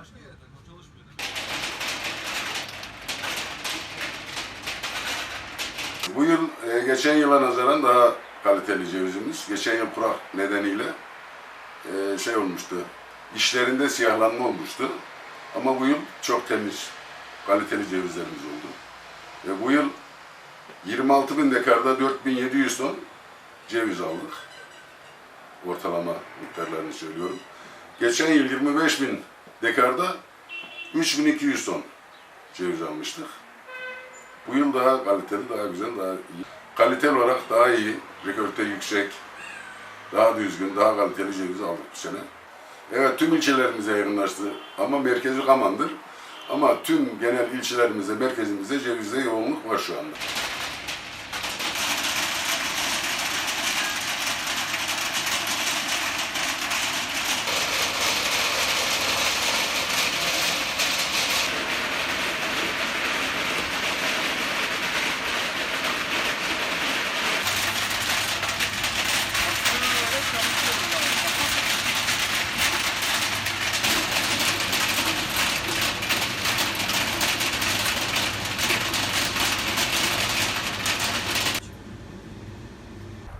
Başka yere tak, o çalışmıyor. Bu yıl e, geçen yıla nazaran daha kaliteli cevizimiz. Geçen yıl kurak nedeniyle e, şey olmuştu. İşlerinde siyahlanma olmuştu. Ama bu yıl çok temiz, kaliteli cevizlerimiz oldu. Ve bu yıl 26 bin dekarda 4700 ton ceviz aldık. Ortalama miktarlarını söylüyorum. Geçen yıl 25 bin dekarda 3200 ton ceviz almıştık. Bu yıl daha kaliteli, daha güzel, daha iyi. Kaliteli olarak daha iyi, rekolte yüksek, daha düzgün, daha kaliteli ceviz aldık bu sene. Evet tüm ilçelerimize yaygınlaştı ama merkezi Kaman'dır. Ama tüm genel ilçelerimizde, merkezimizde cevizde yoğunluk var şu anda.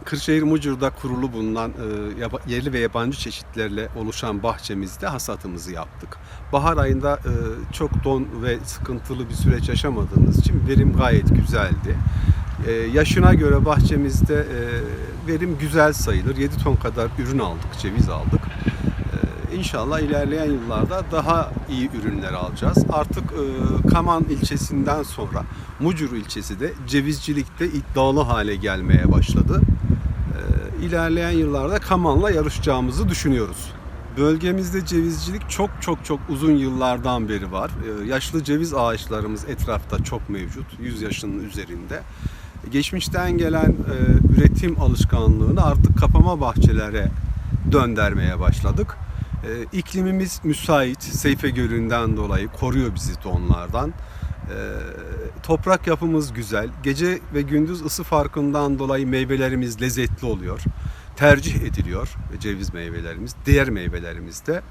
Kırşehir Mucur'da kurulu bulunan e, yerli ve yabancı çeşitlerle oluşan bahçemizde hasatımızı yaptık. Bahar ayında e, çok don ve sıkıntılı bir süreç yaşamadığımız için verim gayet güzeldi. E, yaşına göre bahçemizde verim güzel sayılır. 7 ton kadar ürün aldık, ceviz aldık. E, İnşallah ilerleyen yıllarda daha iyi ürünler alacağız. Artık e, Kaman ilçesinden sonra Mucur ilçesi de cevizcilikte iddialı hale gelmeye başladı. E, ilerleyen yıllarda Kaman'la yarışacağımızı düşünüyoruz. Bölgemizde cevizcilik çok çok çok uzun yıllardan beri var. E, yaşlı ceviz ağaçlarımız etrafta çok mevcut. 100 yaşının üzerinde. Geçmişten gelen e, üretim alışkanlığını artık kapama bahçelere döndürmeye başladık. E, iklimimiz müsait, Seyfe Gölü'nden dolayı koruyor bizi donlardan. Toprak yapımız güzel. Gece ve gündüz ısı farkından dolayı meyvelerimiz lezzetli oluyor. Tercih ediliyor ceviz meyvelerimiz, diğer meyvelerimiz de.